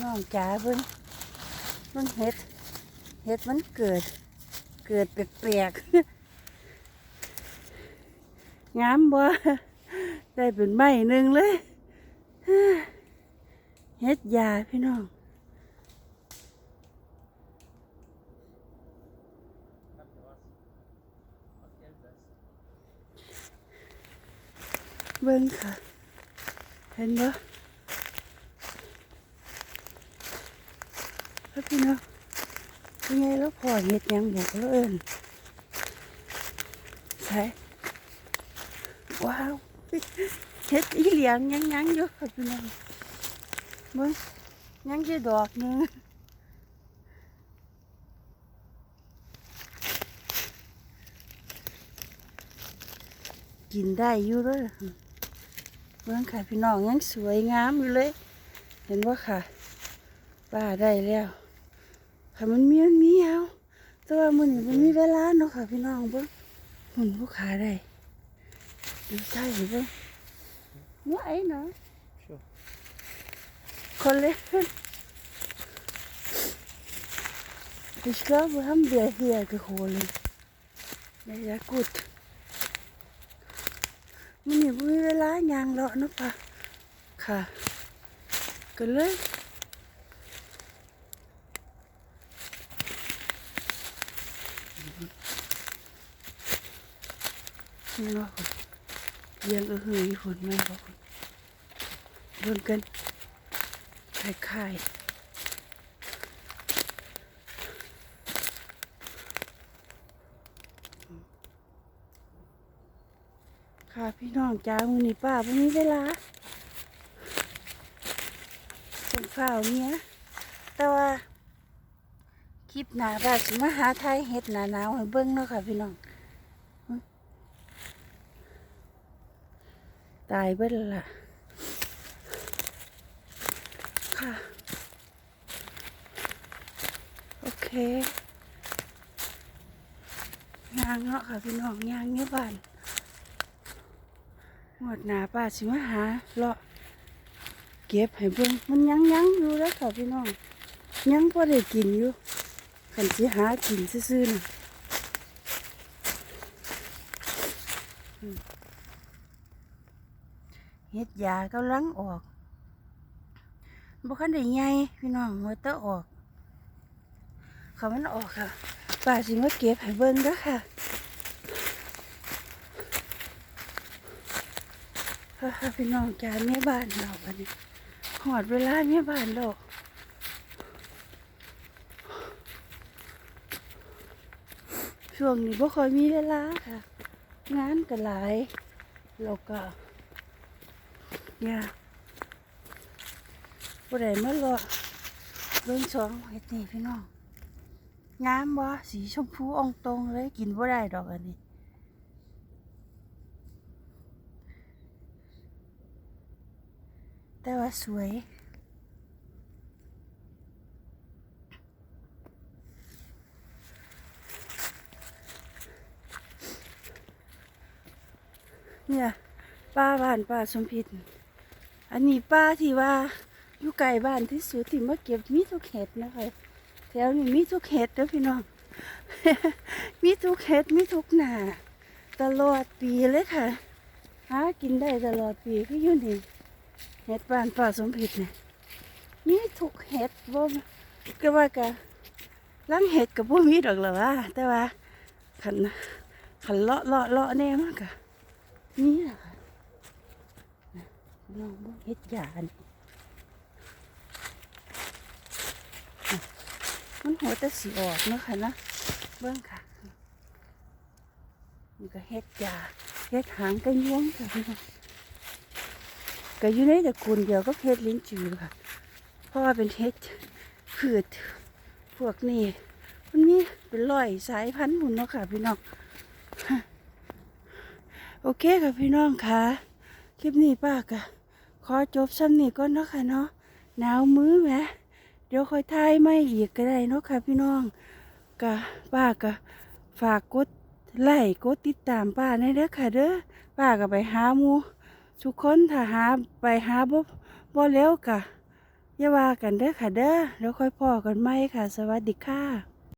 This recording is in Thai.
น้องจ๋าเบิ่งเบิ่งเห็ด เห็ดมันเกิด เกิดแปลกๆงามบ่ได้เป็นไม้หนึ่งเลยเฮ็ดยาพี่น้องเบิ่งค่ะ เห็นบ่ แล้วพี่เน้องยังไงแล้วพอเฮ็ดยังบอกแล้วเอิ้นใช่ว้าวเฮ็ดอีเหลียงยังยังๆอยู่ค่ะพี่น้องเบิ่งยังจะดอกหนึงกินได้อยู่เลยเมืองค่ะพี่น้องยังสวยงามอยู่เลย เห็นว่าค่ะป้าได้แล้ว ค่ะมันมีมันมีเอาแต่ว่ามันมันมีเวลาเนาะค่ะพี่น้องเบิ้งหุ่นผู้ขาได้ดูใช่เบิ้งว่าไอ้เนาะ Sure. คนเล็ก Ich glaube, haben wir hier geholt. Ja, ja, gut. มันนี่บ่มีเวลายางเลาะเนาะปะค่ะ ก็เลย นี่เนาะคุณเลี้ยงก็คือฝนแม่นบ่คุณเบิ่งกันคล้ายๆค่ะพี่น้องจ้ามือนี้ป้าบ่มีเวลาเป็นข้าวเนี้ยแต่ว่าคลิปหนาป้าสิมาหาไทยเฮ็ดหนาหนาวให้เบิ่งเนาะค่ะพี่น้อง ตายเบิดแล้วล่ะ ค่ะ โอเคยางเนาะค่ะพี่น้องยางเนี้ยบ้านหมดหนาป้าสิมาหาเลาะเก็บให้เบิ่งมันยังยังอยู่แล้วค่ะพี่น้องยังพอได้กินอยู่ขันสิหากินซื่อๆนะ เฮ็ดยากำลังออกบ่คันได้ใหญ่พี่น้องหัวเตอออกเขามันออกค่ะป้าสิมาเก็บให้เบิ่งเด้อค่ะพี่น้องจาแม่บ้านเราบัดนี้หอดเวลาแม่บ้านเราช่วงนี้บ่ค่อยมีเวลาค่ะ งานก็หลายแล้วก็ ยากผู้ใดมารอเบิ่งสองเฮ็ดนี่พี่น้องงามบ่สีชมพูอองตรงเลยกินบ่ได้ดอกอันนี้แต่ว่าสวยเนี่ยป้าบ้านป้าสมพิษ อันนี้ป้าที่ว่าอยู่ไกลบ้านที่สุดที่มาเก็บมีทุกเห็ดนะคะแถวนี้มีทุกเห็ดเด้อพี่น้อง มีทุกเห็ดมีทุกหนาตลอดปีเลยค่ะหากินได้ตลอดปีก็อยู่นี่เห็ดบ้านป้าสมผิดเนี่ยมีทุกเห็ดบ่ก็ว่ากะลังเห็ดกับบ่มีดอกหรอว่าแต่ว่าขันขันเลาะเลาะเลาะแน่มากกะนี่แหละค่ะ น้องบ่เฮ็ดยานี่อะมันหัวแต่สีออกเนาะค่ะนะเบิ่งค่ะมันก็เฮ็ดยาเฮ็ดหางกันยวงค่ะพี่น้องก็อยู่ในตระกูลเดียวก็เฮ็ดลิ้นจือค่ะ เพราะว่าเป็นเฮ็ดพืชพวกนี้มันมีเป็นร้อยสายพันธุ์หมุนเนาะค่ะพี่น้องโอเคค่ะพี่น้องค่ะ คลิปนี้ป้ากะ ขอจบซ้ำนี่ก่อนเนาะค่ะเนาะหนาวมือแหมเดี๋ยวค่อยทายไม่อีกก็ได้เนาะค่ะพี่น้องกะป้ากะฝากกดไลค์กดติดตามป้าในเด้อค่ะเด้อป้าก็ไปหาหมูทุกคนถ้าหาไปหาบ่บ่แล้วกะอย่าว่ากันเด้อค่ะเด้อแล้วค่อยพอกันไหมค่ะ สวัสดีค่ะ